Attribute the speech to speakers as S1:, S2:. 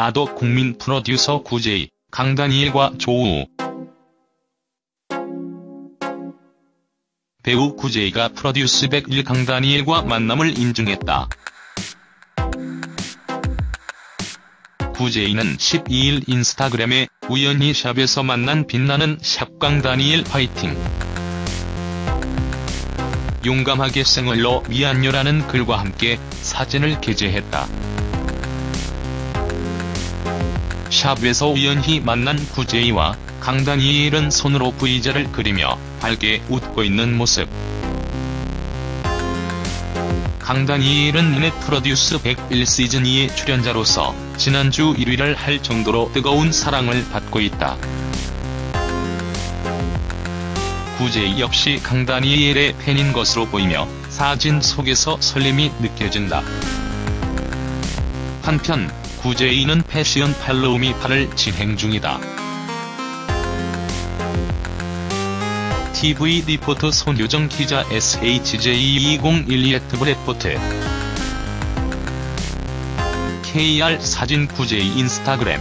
S1: 나도 국민 프로듀서 구제이, 강다니엘과 조우. 배우 구제이가 프로듀스 101 강다니엘과 만남을 인증했다. 구제이는 12일 인스타그램에 우연히 샵에서 만난 빛나는 샵 강 다니엘 파이팅. 용감하게 생얼로 미안요라는 글과 함께 사진을 게재했다. 샵에서 우연히 만난 구제이와 강다니엘은 손으로 V자를 그리며 밝게 웃고 있는 모습. 강다니엘은 이내 프로듀스 101 시즌 2의 출연자로서 지난주 1위를 할 정도로 뜨거운 사랑을 받고 있다. 구제이 역시 강다니엘의 팬인 것으로 보이며 사진 속에서 설렘이 느껴진다. 한편 구제이는 패션 팔로우미 8을 진행 중이다. TV 리포터 손효정 기자 SHJ2012 트브레포트 KR 사진 구제이 인스타그램